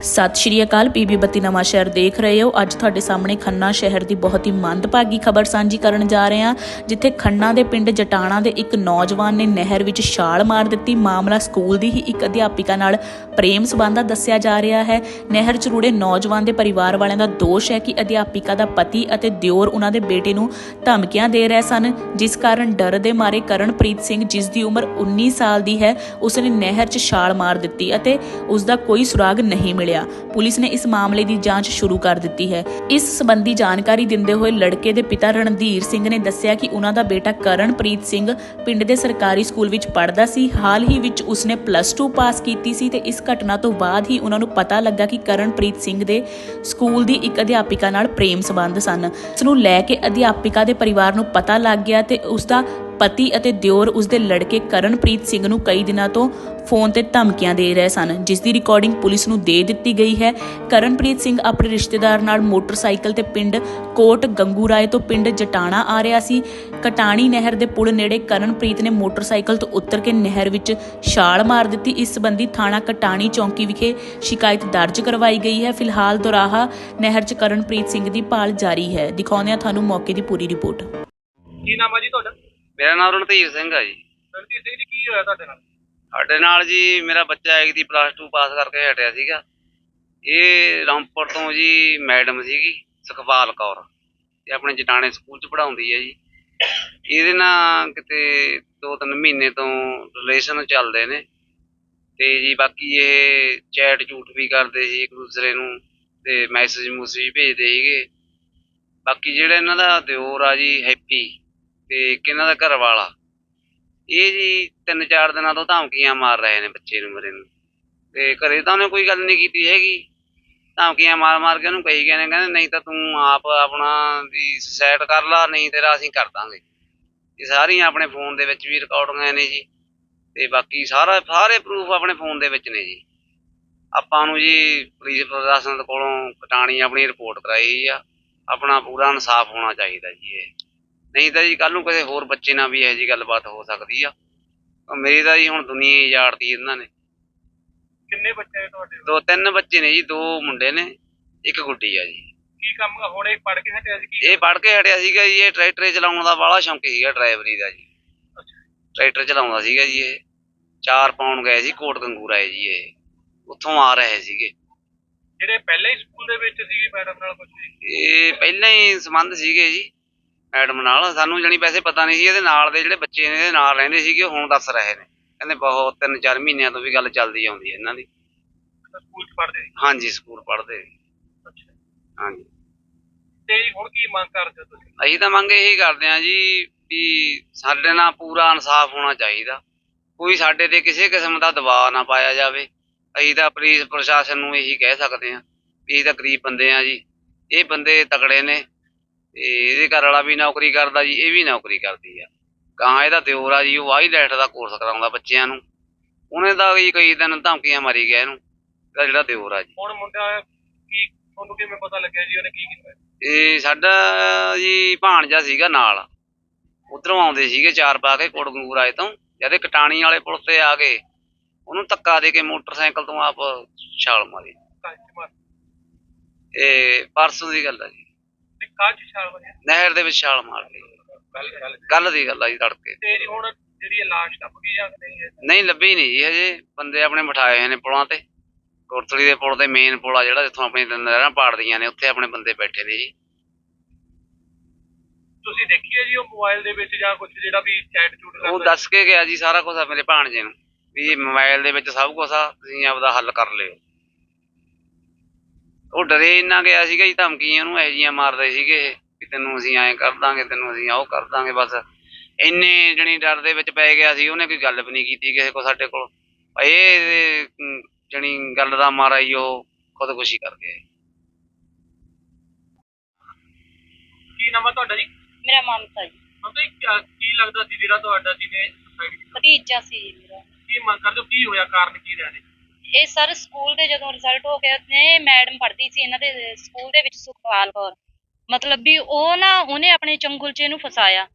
ਸਤਿ ਸ਼੍ਰੀ ਅਕਾਲ ਪੀਬੀ ਬੱਤੀ ਨਵਾਂ ਸ਼ਹਿਰ ਦੇਖ ਰਹੇ ਹੋ। ਅੱਜ ਤੁਹਾਡੇ ਸਾਹਮਣੇ ਖੰਨਾ ਸ਼ਹਿਰ ਦੀ ਬਹੁਤ ਹੀ ਮੰਦਭਾਗੀ ਖਬਰ ਸਾਂਝੀ ਕਰਨ ਜਾ ਰਹੇ ਹਾਂ, ਜਿੱਥੇ ਖੰਨਾ ਦੇ ਪਿੰਡ ਜਟਾਣਾ ਦੇ ਇੱਕ ਨੌਜਵਾਨ ਨੇ ਨਹਿਰ ਵਿੱਚ ਛਾਲ ਮਾਰ ਦਿੱਤੀ। ਮਾਮਲਾ ਸਕੂਲ ਦੀ ਹੀ ਇੱਕ ਅਧਿਆਪਿਕਾ ਨਾਲ ਪ੍ਰੇਮ ਸੰਬੰਧ ਦਾ ਦੱਸਿਆ ਜਾ ਰਿਹਾ ਹੈ। ਨਹਿਰ ਚ ਰੁੜੇ ਨੌਜਵਾਨ ਦੇ ਪਰਿਵਾਰ ਵਾਲਿਆਂ ਦਾ ਦੋਸ਼ ਹੈ ਕਿ ਅਧਿਆਪਿਕਾ ਦਾ ਪਤੀ ਅਤੇ ਦਿਓਰ ਉਹਨਾਂ ਦੇ ਬੇਟੇ ਨੂੰ ਧਮਕੀਆਂ ਦੇ ਰਹੇ ਸਨ, ਜਿਸ ਕਾਰਨ ਡਰ ਦੇ ਮਾਰੇ ਕਰਨਪ੍ਰੀਤ ਸਿੰਘ, ਜਿਸ ਦੀ ਉਮਰ 19 ਸਾਲ ਦੀ ਹੈ, ਉਸਨੇ ਨਹਿਰ 'ਚ ਛਾਲ ਮਾਰ ਦਿੱਤੀ ਅਤੇ ਉਸ ਦਾ ਕੋਈ ਸੁਰਾਗ ਨਹੀਂ ਮਿਲਿਆ। ਪੁਲਿਸ ਨੇ ਇਸ ਮਾਮਲੇ ਦੀ ਜਾਂਚ ਸ਼ੁਰੂ ਕਰ ਦਿੱਤੀ ਹੈ। ਇਸ ਸੰਬੰਧੀ ਜਾਣਕਾਰੀ ਦਿੰਦੇ ਹੋਏ ਲੜਕੇ ਦੇ ਪਿਤਾ ਰਣਧੀਰ ਸਿੰਘ ਨੇ ਦੱਸਿਆ ਕਿ ਉਹਨਾਂ ਦਾ ਬੇਟਾ ਕਰਨਪ੍ਰੀਤ ਸਿੰਘ ਪਿੰਡ ਦੇ ਸਰਕਾਰੀ ਸਕੂਲ ਵਿੱਚ ਪੜ੍ਹਦਾ ਸੀ। ਹਾਲ ਹੀ ਵਿੱਚ ਉਸਨੇ ਪਲੱਸ 2 ਪਾਸ ਕੀਤੀ ਸੀ ਤੇ ਇਸ ਘਟਨਾ ਤੋਂ ਬਾਅਦ ਹੀ ਉਹਨਾਂ ਨੂੰ ਪਤਾ ਲੱਗਾ ਕਿ ਕਰਨਪ੍ਰੀਤ ਸਿੰਘ ਦੇ ਸਕੂਲ ਦੀ ਇੱਕ ਅਧਿਆਪਿਕਾ ਨਾਲ ਪ੍ਰੇਮ ਸੰਬੰਧ ਸਨ। ਇਸ ਨੂੰ ਲੈ ਕੇ ਅਧਿਆਪਿਕਾ ਦੇ ਪਰਿਵਾਰ ਨੂੰ ਪਤਾ ਲੱਗ ਗਿਆ ਤੇ ਉਸ ਦਾ ਪਤੀ ਅਤੇ ਦਿਓਰ ਉਸਦੇ ਲੜਕੇ ਕਰਨਪ੍ਰੀਤ ਸਿੰਘ ਨੂੰ ਕਈ ਦਿਨਾਂ ਤੋਂ ਫੋਨ ਤੇ ਧਮਕੀਆਂ ਦੇ ਰਹੇ ਸਨ, ਜਿਸ ਦੀ ਰਿਕਾਰਡਿੰਗ ਪੁਲਿਸ ਨੂੰ ਦੇ ਦਿੱਤੀ ਗਈ ਹੈ। ਕਰਨਪ੍ਰੀਤ ਸਿੰਘ ਆਪਣੇ ਰਿਸ਼ਤੇਦਾਰ ਨਾਲ ਮੋਟਰਸਾਈਕਲ ਤੇ ਪਿੰਡ ਕੋਟ ਗੰਗੂ ਰਾਏ ਤੋਂ ਪਿੰਡ ਜਟਾਣਾ ਆ ਰਿਹਾ ਸੀ। ਕਟਾਣੀ ਨਹਿਰ ਦੇ ਪੁਲ ਨੇੜੇ ਕਰਨਪ੍ਰੀਤ ਨੇ ਮੋਟਰਸਾਈਕਲ ਤੋਂ ਉਤਰ ਕੇ ਨਹਿਰ ਵਿੱਚ ਛਾਲ ਮਾਰ ਦਿੱਤੀ। ਇਸ ਸੰਬੰਧੀ ਥਾਣਾ ਕਟਾਣੀ ਚੌਂਕੀ ਵਿਖੇ ਸ਼ਿਕਾਇਤ ਦਰਜ ਕਰਵਾਈ ਗਈ ਹੈ। ਫਿਲਹਾਲ ਦੁਰਾਹਾ ਨਹਿਰ 'ਚ ਕਰਨਪ੍ਰੀਤ ਸਿੰਘ ਦੀ ਭਾਲ ਜਾਰੀ ਹੈ। ਦਿਖਾਉਂਦੇ ਹਾਂ ਤੁਹਾਨੂੰ ਮੌਕੇ ਦੀ ਪੂਰੀ ਰਿਪੋਰਟ। ਕੀ ਨਾਮ ਆ ਜੀ ਤੁਹਾਡਾ? ਮੇਰਾ ਨਾਮ ਰਣਧੀਰ ਸਿੰਘ ਆ ਜੀ। ਰਣਜੀਤ ਸਿੰਘ ਜੀ ਕੀ ਹੋਇਆ ਤੁਹਾਡੇ ਨਾਲ? ਸਾਡੇ ਨਾਲ ਜੀ ਮੇਰਾ ਬੱਚਾ ਇੱਕ ਦੀ ਪਲੱਸ 2 ਪਾਸ ਕਰਕੇ ਹਟਿਆ ਸੀਗਾ। ਇਹ ਰਾਮਪੁਰ ਤੋਂ ਜੀ ਮੈਡਮ ਸੀਗੀ ਸੁਖਪਾਲ ਕੌਰ। ਤੇ ਆਪਣੇ ਜਟਾਣੇ ਸਕੂਲ ਚ ਪੜਾਉਂਦੀ ਹੈ ਜੀ। ਇਹਦੇ ਨਾਲ ਕਿਤੇ ਦੋ ਤਿੰਨ ਮਹੀਨੇ ਤੋਂ ਰਿਲੇਸ਼ਨ ਚੱਲਦੇ ਨੇ। ਤੇ ਜੀ ਬਾਕੀ ਇਹ ਚੈਟ ਝੂਠ ਵੀ ਕਰਦੇ ਸੀ ਇੱਕ ਦੂਸਰੇ ਨੂੰ ਤੇ ਮੈਸੇਜ ਮੂਸੇਜ ਭੇਜਦੇ ਸੀਗੇ। ਬਾਕੀ ਜਿਹੜਾ ਇਹਨਾਂ ਦਾ ਦਿਓਰ ਆ ਜੀ ਹੈਪੀ। ਤੇ ਇੱਕ ਇਹਨਾਂ ਦਾ ਘਰ ਵਾਲਾ ਇਹ ਜੀ ਤਿੰਨ ਚਾਰ ਦਿਨਾਂ ਤੋਂ ਧਮਕੀਆਂ ਮਾਰ ਰਹੇ ਨੇ ਬੱਚੇ ਨੂੰ ਮੇਰੇ ਨੂੰ। ਤੇ ਘਰੇ ਤਾਂ ਉਹਨੇ ਕੋਈ ਗੱਲ ਨਹੀਂ ਕੀਤੀ ਹੈਗੀ। ਧਮਕੀਆਂ ਮਾਰ ਮਾਰ ਕੇ ਉਹਨੂੰ ਕਹੀ ਗਏ ਨੇ, ਕਹਿੰਦੇ ਨਹੀਂ ਤਾਂ ਤੂੰ ਆਪ ਆਪਣਾ ਵੀ ਸੁਸਾਇਡ ਕਰ ਲਾ, ਨਹੀਂ ਤੇਰਾ ਅਸੀਂ ਕਰ ਦਾਂਗੇ। ਇਹ ਸਾਰੀਆਂ ਆਪਣੇ ਫੋਨ ਦੇ ਵਿੱਚ ਵੀ ਰਿਕਾਰਡਿੰਗਾਂ ਨੇ ਜੀ। ਤੇ ਬਾਕੀ ਸਾਰਾ, ਸਾਰੇ ਪ੍ਰੂਫ ਆਪਣੇ ਫੋਨ ਦੇ ਵਿੱਚ ਨੇ ਜੀ। ਆਪਾਂ ਨੂੰ ਜੀ ਪੁਲਿਸ ਪ੍ਰਸ਼ਾਸਨ ਕੋਲੋਂ ਕਟਾਣੀ ਆਪਣੀ ਰਿਪੋਰਟ ਕਰਾਈ ਆ। ਆਪਣਾ ਪੂਰਾ ਇਨਸਾਫ ਹੋਣਾ ਚਾਹੀਦਾ ਜੀ ਇਹ। ਨਹੀਂ ਤਾਂ ਜੀ ਕੱਲ ਨੂੰ ਕਿਸੇ ਹੋਰ ਬੱਚੇ ਨਾਲ ਵੀ ਇਹੋ ਜੀ ਗੱਲਬਾਤ ਹੋ ਸਕਦੀ ਆ। ਮੇਰੀ ਤਾਂ ਜੀ ਹੁਣ ਦੁਨੀਆ ਹੀ ਉਜਾੜਤੀ ਇਹਨਾਂ ਨੇ। ਕਿੰਨੇ ਬੱਚੇ ਨੇ ਤੁਹਾਡੇ ਦੋ ਤਿੰਨ ਬੱਚੇ ਨੇ ਜੀ ਦੋ ਮੁੰਡੇ ਨੇ ਇੱਕ ਗੁੱਡੀ ਆ ਜੀ। ਕੀ ਕੰਮ ਹੁਣ ਇਹ ਪੜ ਕੇ ਹਟਿਆ ਸੀ ਕੀ ਇਹ ਪੜ੍ਹ ਕੇ ਹਟਿਆ ਸੀਗਾ ਜੀ ਇਹ ਟਰੈਕਟਰ ਚਲਾਉਣ ਦਾ ਬਾਹਲਾ ਸ਼ੌਂਕ ਸੀਗਾ ਡਰਾਈਵਰੀ ਦਾ ਜੀ। ਟਰੈਕਟਰ ਚਲਾਉਂਦਾ ਸੀਗਾ ਜੀ ਇਹ। ਚਾਰ ਪਾਉਣ ਗਏ ਸੀ ਕੋਟ ਗੰਗੂਰਾ ਹੈ ਜੀ ਇਹ। ਉੱਥੋਂ ਆ ਰਹੇ ਸੀਗੇ। ਜਿਹੜੇ ਪਹਿਲਾਂ ਹੀ ਸਕੂਲ ਦੇ ਵਿੱਚ ਸੀਗੀ ਮੈਡਮ ਨਾਲ ਕੁਝ ਇਹ ਪਹਿਲਾਂ ਹੀ ਸੰਬੰਧ ਸੀਗੇ ਜੀ। ਮੈਡਮ ਨਾਲ। ਸਾਨੂੰ ਜਣੀ ਵੈਸੇ ਪਤਾ ਨਹੀਂ ਸੀ ਇਹਦੇ ਨਾਲ ਦੇ ਜਿਹੜੇ ਬੱਚੇ ਨੇ ਇਹਦੇ ਨਾਲ ਰਹਿੰਦੇ ਸੀਗੇ ਉਹ ਹੁਣ ਦੱਸ ਰਹੇ ਨੇ। ਕਹਿੰਦੇ ਬਹੁਤ ਤਿੰਨ ਚਾਰ ਮਹੀਨਿਆਂ ਤੋਂ ਵੀ ਗੱਲ ਚੱਲਦੀ ਆਉਂਦੀ ਹੈ ਇਹਨਾਂ ਦੀ। ਸਕੂਲ ਚ ਸੀ? ਹਾਂਜੀ ਸਕੂਲ ਪੜ੍ਹਦੇ ਅੱਛਾ। ਹਾਂਜੀ। ਤੇ ਜੀ ਹੁਣ ਕੀ ਮੰਗ ਕਰਦੇ ਹੋ ਤੁਸੀਂ? ਅਸੀਂ ਤਾਂ ਮੰਗ ਇਹੀ ਕਰਦੇ ਹਾਂ ਜੀ ਵੀ ਸਾਡੇ ਨਾਲ ਪੂਰਾ ਇਨਸਾਫ ਹੋਣਾ ਚਾਹੀਦਾ। ਕੋਈ ਸਾਡੇ ਤੇ ਕਿਸੇ ਕਿਸਮ ਦਾ ਦਬਾਅ ਨਾ ਪਾਇਆ ਜਾਵੇ। ਅਸੀਂ ਤਾਂ ਪੁਲਿਸ ਪ੍ਰਸ਼ਾਸਨ ਨੂੰ ਇਹੀ ਕਹਿ ਸਕਦੇ ਹਾਂ ਵੀ ਅਸੀਂ ਤਾਂ ਗਰੀਬ ਬੰਦੇ ਆ ਜੀ। ਇਹ ਬੰਦੇ ਤਕੜੇ ਨੇ। ਤੇ ਇਹਦੇ ਘਰ ਵਾਲਾ ਵੀ ਨੌਕਰੀ ਕਰਦਾ ਜੀ ਇਹ ਵੀ ਨੌਕਰੀ ਕਰਦੀ ਆ। ਗਾਂ ਇਹਦਾ ਦਿਓਰ ਆ ਜੀ ਉਹ ਆਈਲੈਟ ਦਾ ਕੋਰਸ ਕਰਾਉਂਦਾ ਬੱਚਿਆਂ ਨੂੰ। ਉਹਨੇ ਤਾਂ ਜੀ ਕਈ ਦਿਨ ਧਮਕੀਆਂ ਮਾਰੀ ਗਿਆ ਇਹਨੂੰ ਇਹਦਾ ਜਿਹੜਾ ਦਿਓਰ ਆ ਜੀ। ਹੁਣ ਮੁੰਡਾ ਕੀ ਤੁਹਾਨੂੰ ਕਿਵੇਂ ਪਤਾ ਲੱਗਿਆ ਜੀ ਉਹਨੇ ਕੀ ਕੀਤਾ? ਇਹ ਸਾਡਾ ਜੀ ਭਾਣਜਾ ਸੀਗਾ ਨਾਲ। ਉਧਰੋਂ ਆਉਂਦੇ ਸੀਗੇ ਚਾਰ ਪਾ ਕੇ ਕੋਟਗੰਗੂ ਰਾਏ ਤੋਂ। ਜਦੇ ਕਟਾਣੀ ਵਾਲੇ ਪੁਲ ਤੇ ਆ ਗਏ ਉਹਨੂੰ ਧੱਕਾ ਦੇ ਕੇ ਮੋਟਰਸਾਈਕਲ ਤੋਂ ਆਪ ਛਾਲ ਮਾਰੀ। ਇਹ ਪਰਸੋਂ ਦੀ ਗੱਲ ਆ ਜੀ। ਛਾਲ ਨਹਿਰ ਦੇ ਵਿੱਚ ਛਾਲ ਮਾਰ ਲਈ। ਗੱਲ ਗੱਲ ਕੱਲ ਦੀ ਗੱਲ ਆ ਜੀ ਤੜਕੇ ਤੇ ਜੀ ਹੁਣ ਜਿਹੜੀ ਇਹ ਲਾਸ਼ ਟੱਪ ਗਈ ਜਾਂ ਨਹੀਂ ਹੈ ਨਹੀਂ ਲੱਭੀ ਨਹੀਂ ਜੀ ਹਜੇ। ਬੰਦੇ ਆਪਣੇ ਬਿਠਾਏ ਹੋਏ ਨੇ ਪੁਲਾਂ ਤੇ। ਕੋਟਲੀ ਦੇ ਪੁਲ ਤੇ ਮੇਨ ਪੁਲ ਆ ਜਿਹੜਾ ਜਿੱਥੋਂ ਆਪਣੀ ਨਹਿਰਾਂ ਪਾੜਦੀਆਂ ਨੇ ਉੱਥੇ ਆਪਣੇ ਬੰਦੇ ਬੈਠੇ ਨੇ ਜੀ। ਤੁਸੀਂ ਦੇਖੀ ਹੈ ਜੀ ਉਹ ਮੋਬਾਈਲ ਦੇ ਵਿੱਚ ਜਾਂ ਕੁਝ ਜਿਹੜਾ ਵੀ ਚੈਟ ਚੂਟ ਉਹ ਕਰਦਾ ਦੱਸ ਕੇ ਗਿਆ ਜੀ ਸਾਰਾ ਕੁਝ ਮੇਰੇ ਭਾਣਜੇ ਨੂੰ। ਵੀ ਮੋਬਾਈਲ ਦੇ ਵਿੱਚ ਸਭ ਕੁਝ ਆ ਤੁਸੀਂ ਆਪਦਾ ਹੱਲ ਕਰ ਲਿਓ। ਉਹ ਡਰੇ ਇੰਨਾ ਗਿਆ ਸੀਗਾ ਜੀ ਧਮਕੀਆਂ ਨੂੰ ਇਹੋ ਜਿਹੀਆਂ ਮਾਰਦੇ ਸੀਗੇ ਇਹ, ਕਿ ਤੈਨੂੰ ਅਸੀਂ ਐਂ ਕਰ ਦਾਂਗੇ ਤੈਨੂੰ ਅਸੀਂ ਉਹ ਕਰ ਦਾਂਗੇ ਬਸ। ਇੰਨੇ ਜਣੀ ਡਰ ਦੇ ਵਿੱਚ ਪੈ ਗਿਆ ਸੀ ਉਹਨੇ ਕੋਈ ਗੱਲ ਵੀ ਨਹੀਂ ਕੀਤੀ ਕਿਸੇ ਕੋ ਸਾਡੇ ਕੋਲ। ਇਹ ਜਣੀ ਗੱਲ ਦਾ ਮਾਰਾ ਹੀ ਉਹ ਖੁਦਕੁਸ਼ੀ ਕਰ ਗਿਆ ਕੀ ਨਾਮ ਆ ਤੁਹਾਡਾ ਜੀ? ਮੇਰਾ ਮਮਤਾ ਜੀ। ਮਤਲਬ ਕੀ ਕੀ ਲੱਗਦਾ ਸੀ ਜਿਹੜਾ ਤੁਹਾਡਾ ਜਿਹਨੇ ਸੁਸਾਈਡ ਕੀਤਾ ਭਤੀਜਾ ਸੀ ਜੀ ਮੇਰਾ। ਕੀ ਮੰਗ ਕਰਦੇ ਹੋ? ਕੀ ਹੋਇਆ? ਕਾਰਨ ਕੀ ਰਿਹਾ ਨੇ ਇਹ ਸਰ ਸਕੂਲ ਦੇ ਜਦੋਂ ਰਿਜ਼ਲਟ ਹੋ ਗਿਆ ਨੇ ਮੈਡਮ ਪੜ੍ਹਦੀ ਸੀ ਇਹਨਾਂ ਦੇ ਸਕੂਲ ਦੇ ਵਿੱਚ ਸੁਖਪਾਲ ਕੌਰ। ਮਤਲਬ ਵੀ ਉਹ ਨਾ, ਉਹਨੇ ਆਪਣੇ ਚੰਗੁਲ 'ਚ ਇਹਨੂੰ ਫਸਾਇਆ।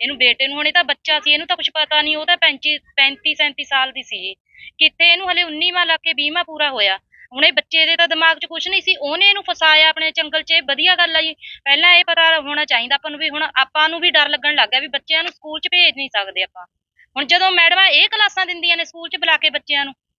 ਇਹਨੂੰ ਬੇਟੇ ਨੂੰ, ਹੁਣੇ ਤਾਂ ਬੱਚਾ ਸੀ, ਇਹਨੂੰ ਤਾਂ ਕੁਝ ਪਤਾ ਨਹੀਂ, ਉਹ ਤਾਂ 35 35 37 ਸਾਲ ਦੀ ਸੀ ਕਿੱਥੇ ਇਹਨੂੰ ਹਲੇ 19ਵਾਂ ਲੱਗ ਕੇ 20ਵਾਂ ਪੂਰਾ ਹੋਇਆ। ਹੁਣ ਇਹ ਬੱਚੇ ਦੇ ਤਾਂ ਦਿਮਾਗ 'ਚ ਕੁਝ ਨਹੀਂ ਸੀ, ਉਹਨੇ ਇਹਨੂੰ ਫਸਾਇਆ ਆਪਣੇ ਚੰਗਲ 'ਚ ਇਹ ਵਧੀਆ ਗੱਲ ਆ ਜੀ। ਪਹਿਲਾਂ ਇਹ ਪਤਾ ਹੋਣਾ ਚਾਹੀਦਾ ਆਪਾਂ ਨੂੰ ਵੀ, ਹੁਣ ਆਪਾਂ ਨੂੰ ਵੀ ਡਰ ਲੱਗਣ ਲੱਗ ਗਿਆ ਵੀ ਬੱਚਿਆਂ ਨੂੰ ਸਕੂਲ 'ਚ ਭੇਜ ਨਹੀਂ ਸਕਦੇ ਆਪਾਂ। ਹੁਣ ਜਦੋਂ ਮੈਡਮਾਂ ਇਹ ਕਲਾਸਾਂ ਦਿੰਦੀਆਂ ਨੇ ਸਕੂਲ 'ਚ ਬੁਲਾ ਕੇ ਬੱਚਿਆਂ ਨੂੰ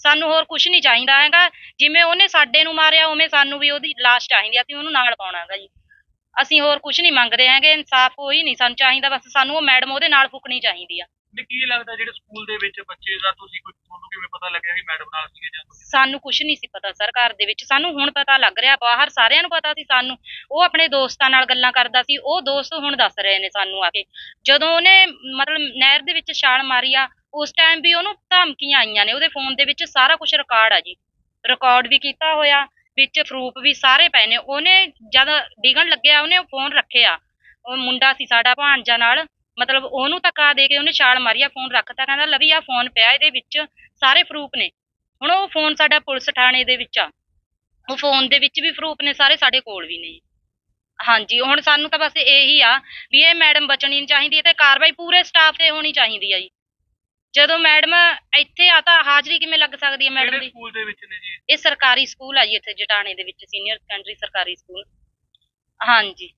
ਸਾਨੂੰ ਹੋਰ ਕੁਝ ਨਹੀਂ ਚਾਹੀਦਾ ਹੈਗਾ। ਜਿਵੇਂ ਉਹਨੇ ਸਾਡੇ ਨੂੰ ਮਾਰਿਆ ਉਵੇਂ ਸਾਨੂੰ ਵੀ ਉਹਦੀ ਲਾਸ਼ ਚਾਹੀਦੀ ਆ, ਅਸੀਂ ਉਹਨੂੰ ਨਾਲ ਪਾਉਣਾ ਹੈਗਾ ਜੀ। ਅਸੀਂ ਹੋਰ ਕੁਝ ਨਹੀਂ ਮੰਗਦੇ ਹੈਗੇ ਇਨਸਾਫ ਕੋਈ ਨਹੀਂ ਸਾਨੂੰ ਚਾਹੀਦਾ ਬਸ ਸਾਨੂੰ ਉਹ ਮੈਡਮ ਉਹਦੇ ਨਾਲ ਫੁਕਣੀ ਚਾਹੀਦੀ ਆ। ਤੇ ਕੀ ਲੱਗਦਾ ਜਿਹੜੇ ਸਕੂਲ ਦੇ ਵਿੱਚ ਬੱਚੇ ਦਾ ਤੁਸੀਂ ਕੋਈ ਤੁਹਾਨੂੰ ਕਿਵੇਂ ਪਤਾ ਲੱਗਿਆ ਵੀ ਮੈਡਮ ਨਾਲ ਸੀਗੇ ਜਾਂ ਕੁਛ? ਸਾਨੂੰ ਕੁਝ ਨਹੀਂ ਸੀ ਪਤਾ ਸਰ ਘਰ ਦੇ ਵਿੱਚ। ਸਾਨੂੰ ਹੁਣ ਪਤਾ ਲੱਗ ਰਿਹਾ, ਬਾਹਰ ਸਾਰਿਆਂ ਨੂੰ ਪਤਾ ਸੀ ਸਾਨੂੰ। ਉਹ ਆਪਣੇ ਦੋਸਤਾਂ ਨਾਲ ਗੱਲਾਂ ਕਰਦਾ ਸੀ, ਉਹ ਦੋਸਤ ਹੁਣ ਦੱਸ ਰਹੇ ਨੇ ਸਾਨੂੰ ਆ ਕੇ। ਜਦੋਂ ਉਹਨੇ ਮਤਲਬ ਨਹਿਰ ਦੇ ਵਿੱਚ ਛਾਲ ਮਾਰੀ ਆ, ਉਸ ਟਾਈਮ ਵੀ ਉਹਨੂੰ ਧਮਕੀਆਂ ਆਈਆਂ ਨੇ। ਉਹਦੇ ਫੋਨ ਦੇ ਵਿੱਚ ਸਾਰਾ ਕੁਝ ਰਿਕਾਰਡ ਆ ਜੀ। ਰਿਕਾਰਡ ਵੀ ਕੀਤਾ ਹੋਇਆ, ਵਿੱਚ ਪ੍ਰੂਫ ਵੀ ਸਾਰੇ ਪਏ ਨੇ। ਉਹਨੇ ਜਦ ਡਿਗਣ ਲੱਗਿਆ, ਉਹਨੇ ਫੋਨ ਰੱਖਿਆ। ਉਹ ਮੁੰਡਾ ਸੀ ਸਾਡਾ ਭਾਂਜਾ ਨਾਲ। ਮਤਲਬ ਉਹਨੂੰ ਧੱਕਾ ਦੇ ਕੇ ਉਹਨੇ ਛਾਲ ਮਾਰੀ ਆ ਫੋਨ ਰੱਖਤਾ ਕਹਿੰਦਾ ਲਵੀ ਆ ਫੋਨ ਪਿਆ ਇਹਦੇ ਵਿੱਚ ਸਾਰੇ ਪ੍ਰੂਫ ਨੇ। ਹੁਣ ਉਹ ਫੋਨ ਸਾਡਾ ਪੁਲਿਸ ਥਾਣੇ ਦੇ ਵਿੱਚ ਆ। ਉਹ ਫੋਨ ਦੇ ਵਿੱਚ ਵੀ ਪ੍ਰੂਫ ਨੇ ਸਾਰੇ ਸਾਡੇ ਕੋਲ ਵੀ ਨੇ। ਹਾਂਜੀ ਹੁਣ ਸਾਨੂੰ ਤਾਂ ਬਸ ਇਹੀ ਆ ਵੀ ਇਹ ਮੈਡਮ ਬਚਣੀ ਨਹੀਂ ਚਾਹੀਦੀ ਤੇ ਕਾਰਵਾਈ ਪੂਰੇ ਸਟਾਫ ਤੇ ਹੋਣੀ ਚਾਹੀਦੀ ਆ ਜੀ। ਜਦੋਂ ਮੈਡਮ ਇੱਥੇ ਆ ਤਾਂ ਹਾਜ਼ਰੀ ਕਿਵੇਂ ਲੱਗ ਸਕਦੀ ਹੈ ਮੈਡਮ ਦੀ? ਸਕੂਲ ਦੇ ਵਿੱਚ ਨੇ ਜੀ? ਇਹ ਸਰਕਾਰੀ ਸਕੂਲ ਆ ਜੀ ਇੱਥੇ ਜਟਾਣੇ ਦੇ ਵਿੱਚ ਸੀਨੀਅਰ ਸੈਕੰਡਰੀ ਸਰਕਾਰੀ ਸਕੂਲ ਹਾਂਜੀ।